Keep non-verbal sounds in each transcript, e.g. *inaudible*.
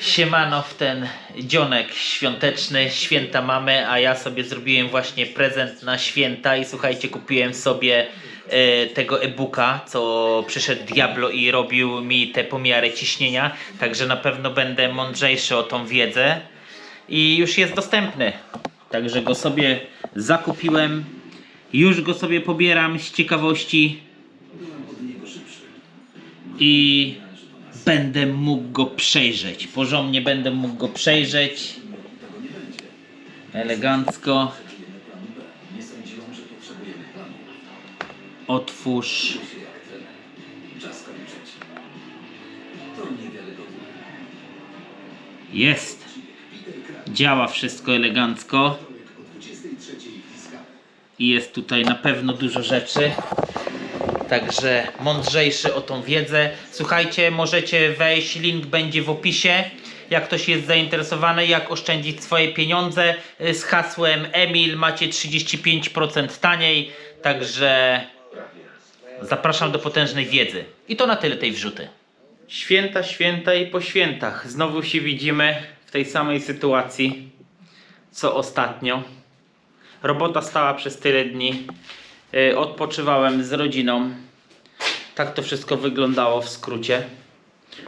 Siemano w ten dzionek świąteczny, święta mamy, a ja sobie zrobiłem właśnie prezent na święta i słuchajcie, kupiłem sobie e, tego e-booka, co przyszedł Diablo i robił mi te pomiary ciśnienia, także na pewno będę mądrzejszy o tą wiedzę. I już jest dostępny. Także go sobie zakupiłem, już go sobie pobieram z ciekawości. I będę mógł go przejrzeć. Porządnie będę mógł go przejrzeć. Elegancko. Otwórz. Jest. Działa wszystko elegancko. I jest tutaj na pewno dużo rzeczy. Także mądrzejszy o tą wiedzę. Słuchajcie, możecie wejść, link będzie w opisie. Jak ktoś jest zainteresowany, jak oszczędzić swoje pieniądze y, z hasłem Emil macie 35% taniej. Także zapraszam do potężnej wiedzy. I to na tyle tej wrzuty. Święta, święta i po świętach. Znowu się widzimy w tej samej sytuacji co ostatnio. Robota stała przez tyle dni. Y, Odpoczywałem z rodziną. Tak to wszystko wyglądało w skrócie.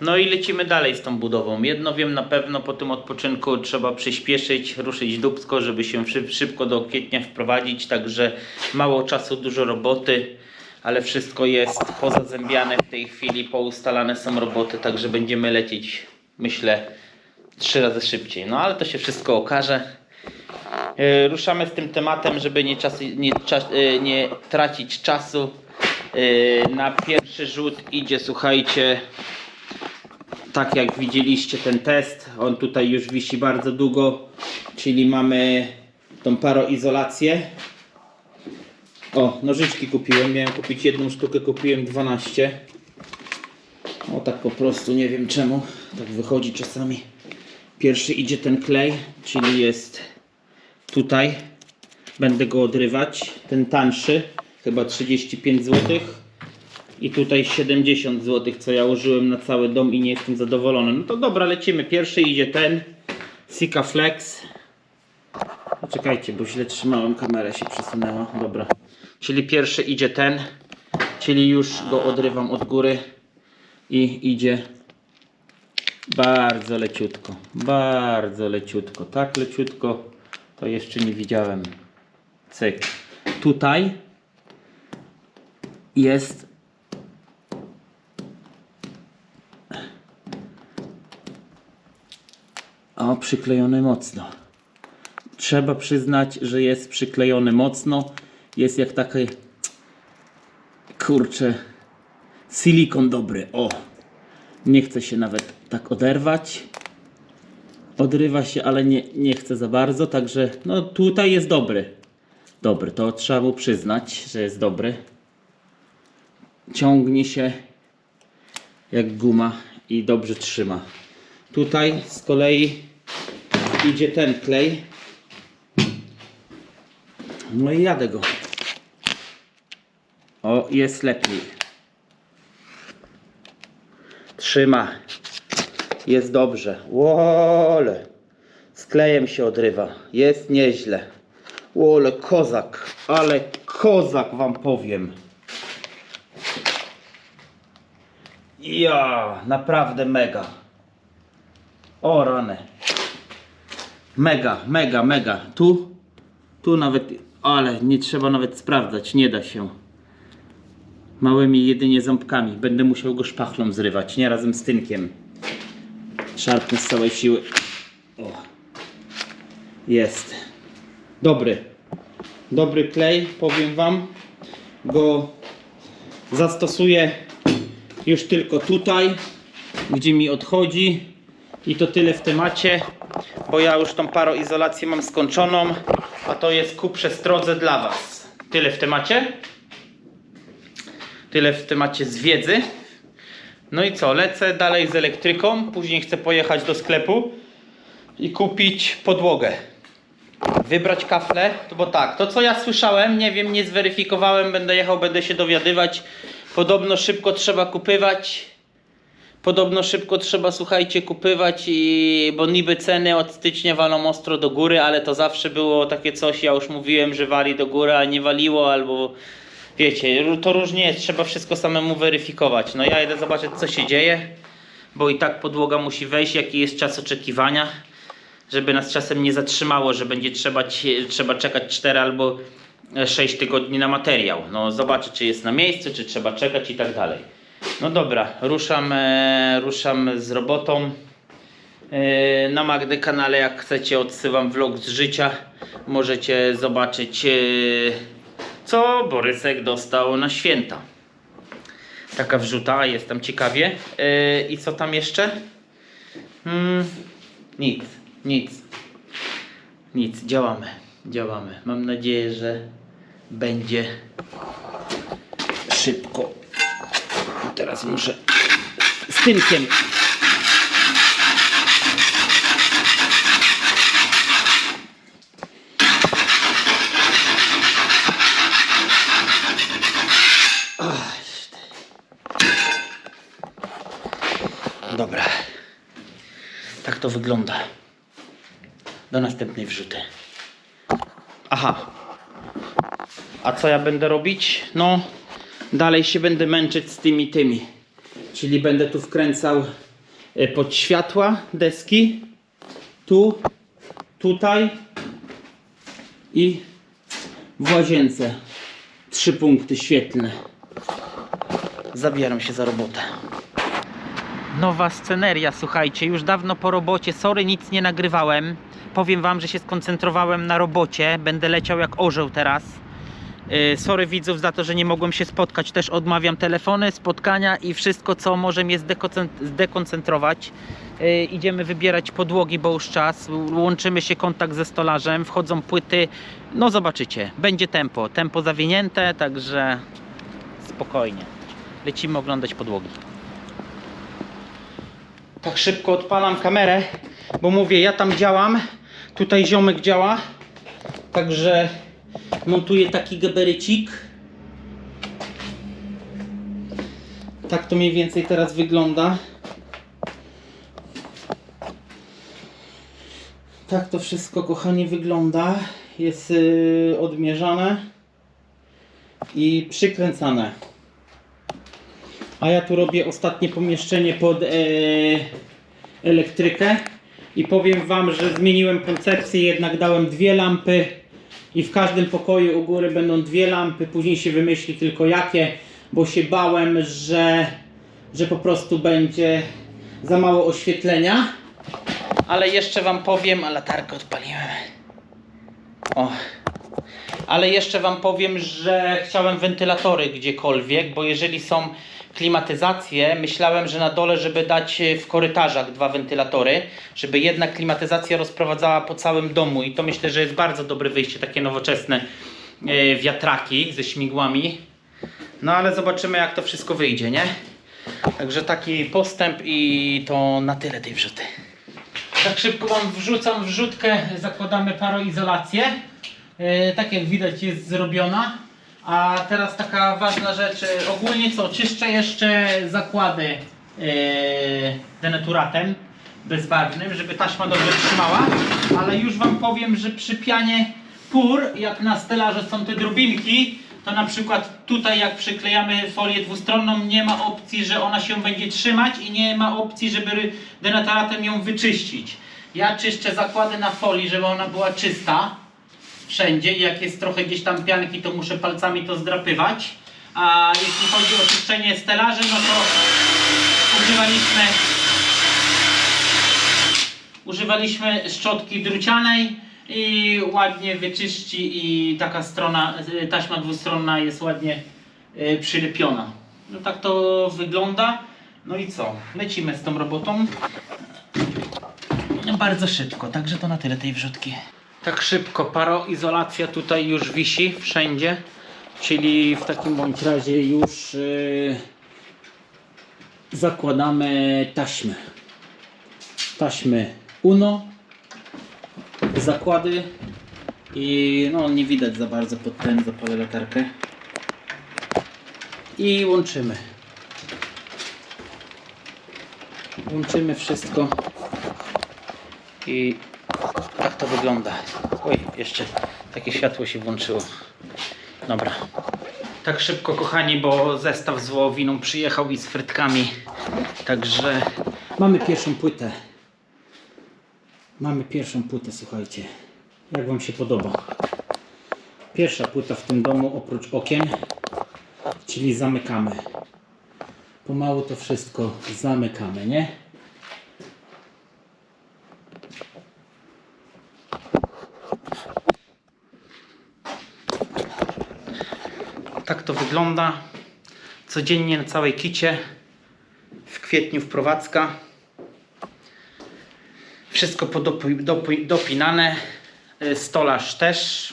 No i lecimy dalej z tą budową. Jedno wiem na pewno, po tym odpoczynku trzeba przyspieszyć, ruszyć dubsko, żeby się szyb- szybko do kwietnia wprowadzić. Także mało czasu, dużo roboty, ale wszystko jest pozazębiane w tej chwili, poustalane są roboty, także będziemy lecieć, myślę, trzy razy szybciej. No ale to się wszystko okaże. E, Ruszamy z tym tematem, żeby nie, czas, nie, czas, e, nie tracić czasu. E, Na pierwszy rzut idzie, słuchajcie, tak jak widzieliście ten test. On tutaj już wisi bardzo długo, czyli mamy tą paroizolację. O, nożyczki kupiłem. Miałem kupić jedną sztukę, kupiłem 12. O, tak po prostu, nie wiem czemu. Tak wychodzi czasami. Pierwszy idzie ten klej, czyli jest tutaj będę go odrywać ten tańszy chyba 35 zł i tutaj 70 zł co ja użyłem na cały dom i nie jestem zadowolony. No to dobra lecimy. Pierwszy idzie ten Sika Flex. Czekajcie bo źle trzymałem kamerę się przesunęła. Dobra. Czyli pierwszy idzie ten czyli już go odrywam od góry i idzie bardzo leciutko, bardzo leciutko, tak leciutko to jeszcze nie widziałem. Cyk. Tutaj jest o przyklejony mocno. Trzeba przyznać, że jest przyklejony mocno. Jest jak takie kurczę silikon dobry. O! Nie chce się nawet tak oderwać. Odrywa się, ale nie, nie chce za bardzo, także no tutaj jest dobry. Dobry, to trzeba mu przyznać, że jest dobry. Ciągnie się jak guma i dobrze trzyma. Tutaj z kolei idzie ten klej. No i jadę go. O, jest lepiej. Trzyma. Jest dobrze. Łole. Z klejem się odrywa. Jest nieźle. Łole, kozak. Ale kozak wam powiem. Ja, naprawdę mega. O rany. Mega, mega, mega. Tu, tu nawet, ale nie trzeba nawet sprawdzać, nie da się. Małymi jedynie ząbkami. Będę musiał go szpachlą zrywać, nie razem z tynkiem. Szarpnę z całej siły. O. Jest. Dobry. Dobry klej, powiem Wam. Go zastosuję już tylko tutaj, gdzie mi odchodzi. I to tyle w temacie, bo ja już tą paroizolację mam skończoną, a to jest ku przestrodze dla Was. Tyle w temacie. Tyle w temacie z wiedzy. No i co, lecę dalej z elektryką, później chcę pojechać do sklepu i kupić podłogę. Wybrać kafle, bo tak, to co ja słyszałem, nie wiem, nie zweryfikowałem, będę jechał, będę się dowiadywać. Podobno szybko trzeba kupywać. Podobno szybko trzeba, słuchajcie, kupywać, i, bo niby ceny od stycznia walą ostro do góry, ale to zawsze było takie coś, ja już mówiłem, że wali do góry, a nie waliło, albo wiecie, to różnie jest, trzeba wszystko samemu weryfikować. No ja idę zobaczyć, co się dzieje, bo i tak podłoga musi wejść, jaki jest czas oczekiwania, żeby nas czasem nie zatrzymało, że będzie trzeba, trzeba czekać 4 albo 6 tygodni na materiał. No zobaczę, czy jest na miejscu, czy trzeba czekać i tak dalej. No dobra, ruszam, e, ruszam z robotą. E, na Magdy kanale, jak chcecie, odsyłam vlog z życia. Możecie zobaczyć, e, co Borysek dostał na święta. Taka wrzuta, jest tam ciekawie. E, I co tam jeszcze? Hmm, nic, nic. Nic, działamy, działamy. Mam nadzieję, że będzie szybko. Teraz muszę z tynkiem. Ach, Dobra. Tak to wygląda. Do następnej wrzuty. Aha. A co ja będę robić? No, dalej się będę męczyć z tymi tymi. Czyli będę tu wkręcał e, pod światła deski. Tu, tutaj i w łazience. Trzy punkty świetlne. Zabieram się za robotę. Nowa sceneria, słuchajcie, już dawno po robocie. Sorry, nic nie nagrywałem. Powiem wam, że się skoncentrowałem na robocie. Będę leciał jak orzeł teraz. Yy, Sorry widzów za to, że nie mogłem się spotkać. Też odmawiam telefony, spotkania i wszystko, co może mnie zdekoncentrować. Yy, Idziemy wybierać podłogi, bo już czas. Łączymy się kontakt ze stolarzem, wchodzą płyty. No zobaczycie, będzie tempo. Tempo zawinięte, także spokojnie. Lecimy oglądać podłogi. Tak szybko odpalam kamerę, bo mówię, ja tam działam. Tutaj ziomek działa. Także montuję taki geberycik. Tak to mniej więcej teraz wygląda. Tak to wszystko, kochani, wygląda. Jest yy, odmierzane i przykręcane. A ja tu robię ostatnie pomieszczenie pod e, elektrykę. I powiem Wam, że zmieniłem koncepcję, jednak dałem dwie lampy i w każdym pokoju u góry będą dwie lampy. Później się wymyśli tylko jakie, bo się bałem, że, że po prostu będzie za mało oświetlenia. Ale jeszcze Wam powiem, a latarkę odpaliłem. O. Ale jeszcze Wam powiem, że chciałem wentylatory gdziekolwiek, bo jeżeli są klimatyzacje, myślałem, że na dole, żeby dać e, w korytarzach dwa wentylatory, żeby jedna klimatyzacja rozprowadzała po całym domu i to myślę, że jest bardzo dobre wyjście, takie nowoczesne e, wiatraki ze śmigłami. No ale zobaczymy jak to wszystko wyjdzie, nie? Także taki postęp i to na tyle tej wrzuty. Tak szybko Wam wrzucam wrzutkę, zakładamy paroizolację. E, tak jak widać jest zrobiona. A teraz taka ważna rzecz, ogólnie co, czyszczę jeszcze zakłady e, denaturatem bezbarwnym, żeby taśma dobrze trzymała, ale już Wam powiem, że przy pianie pór, jak na stelaże są te drobinki, to na przykład tutaj jak przyklejamy folię dwustronną, nie ma opcji, że ona się będzie trzymać i nie ma opcji, żeby denaturatem ją wyczyścić. Ja czyszczę zakłady na folii, żeby ona była czysta wszędzie i jak jest trochę gdzieś tam pianki, to muszę palcami to zdrapywać. A jeśli chodzi o czyszczenie stelaży, no to używaliśmy używaliśmy szczotki drucianej i ładnie wyczyści i taka strona, y, taśma dwustronna jest ładnie y, przylepiona. No tak to wygląda. No i co? Lecimy z tą robotą. Bardzo szybko, także to na tyle tej wrzutki. Tak szybko, paroizolacja tutaj już wisi wszędzie, czyli w takim bądź razie już yy, zakładamy taśmy. Taśmy UNO, zakłady i no nie widać za bardzo pod ten, zapalę latarkę i łączymy. Łączymy wszystko i to wygląda. Oj, jeszcze takie światło się włączyło. Dobra. Tak szybko, kochani, bo zestaw z wołowiną przyjechał i z frytkami. Także mamy pierwszą płytę. Mamy pierwszą płytę, słuchajcie. Jak Wam się podoba? Pierwsza płyta w tym domu oprócz okien, czyli zamykamy. Pomału to wszystko zamykamy, nie? Wygląda. Codziennie na całej kicie. W kwietniu wprowadzka. Wszystko dopinane. Y, Stolarz też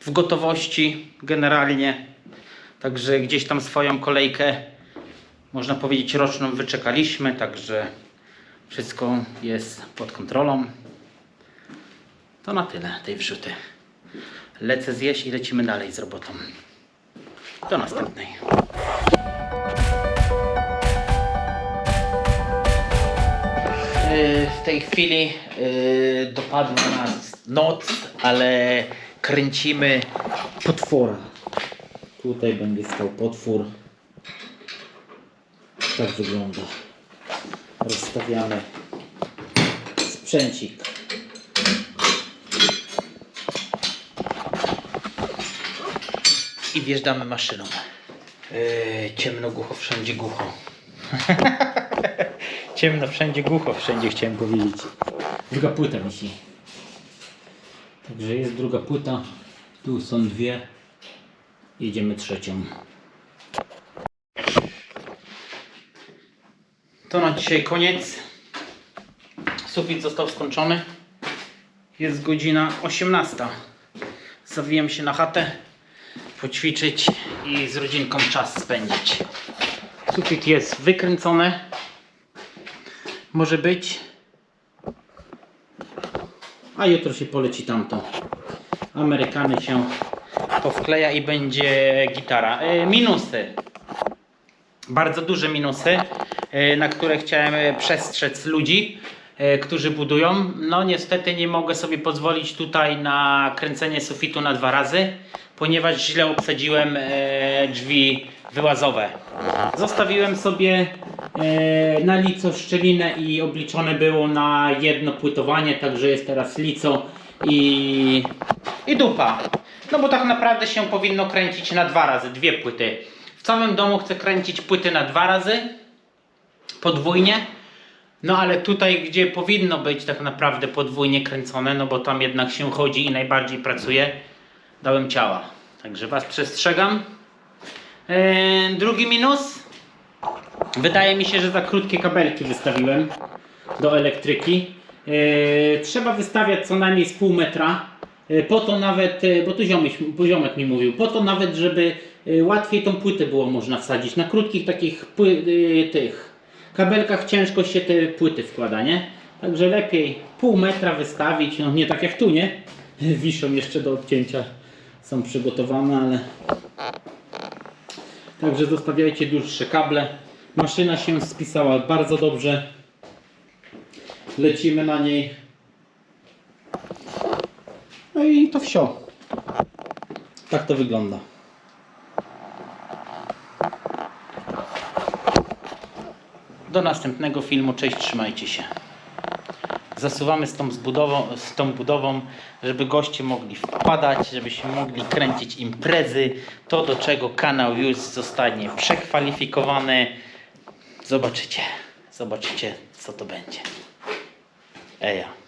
w gotowości generalnie. Także gdzieś tam swoją kolejkę, można powiedzieć, roczną wyczekaliśmy. Także wszystko jest pod kontrolą. To na tyle tej wrzuty. Lecę zjeść i lecimy dalej z robotą. Do następnej. Yy, W tej chwili yy, dopadła nas noc, ale kręcimy potwora. Tutaj będzie stał potwór. Tak wygląda. Rozstawiamy sprzęcik. I wjeżdżamy maszyną. Yy, ciemno, głucho, wszędzie głucho. *laughs* Ciemno, wszędzie głucho, wszędzie chciałem powiedzieć. Druga płyta wisi. Także jest druga płyta. Tu są dwie. Jedziemy trzecią. To na dzisiaj koniec. Sufit został skończony. Jest godzina 18. Zawijam się na chatę, poćwiczyć i z rodzinką czas spędzić. Sufit jest wykręcony. Może być. A jutro się poleci tamto. Amerykany się powkleja i będzie gitara. E, minusy. Bardzo duże minusy, e, na które chciałem e, przestrzec ludzi, którzy budują. No niestety nie mogę sobie pozwolić tutaj na kręcenie sufitu na dwa razy, ponieważ źle obsadziłem e, drzwi wyłazowe. Zostawiłem sobie e, na lico szczelinę i obliczone było na jedno płytowanie, także jest teraz lico i, i dupa. No bo tak naprawdę się powinno kręcić na dwa razy, dwie płyty. W całym domu chcę kręcić płyty na dwa razy, podwójnie. No ale tutaj, gdzie powinno być tak naprawdę podwójnie kręcone, no bo tam jednak się chodzi i najbardziej pracuje, dałem ciała. Także Was przestrzegam. Eee, drugi minus. Wydaje mi się, że za krótkie kabelki wystawiłem do elektryki. Eee, trzeba wystawiać co najmniej z pół metra. E, Po to nawet, e, bo tu ziomek, ziomek mi mówił, po to nawet, żeby e, łatwiej tą płytę było można wsadzić. Na krótkich takich pły, e, tych kabelkach ciężko się te płyty wkłada, nie? Także lepiej pół metra wystawić, no nie tak jak tu, nie? *laughs* Wiszą jeszcze do odcięcia, są przygotowane, ale Także zostawiajcie dłuższe kable. Maszyna się spisała bardzo dobrze. Lecimy na niej. No i to wsio. Tak to wygląda. Do następnego filmu. Cześć, trzymajcie się. Zasuwamy z tą, zbudową, z tą budową, żeby goście mogli wpadać, żebyśmy mogli kręcić imprezy. To, do czego kanał już zostanie przekwalifikowany. Zobaczycie. Zobaczycie, co to będzie. Eja.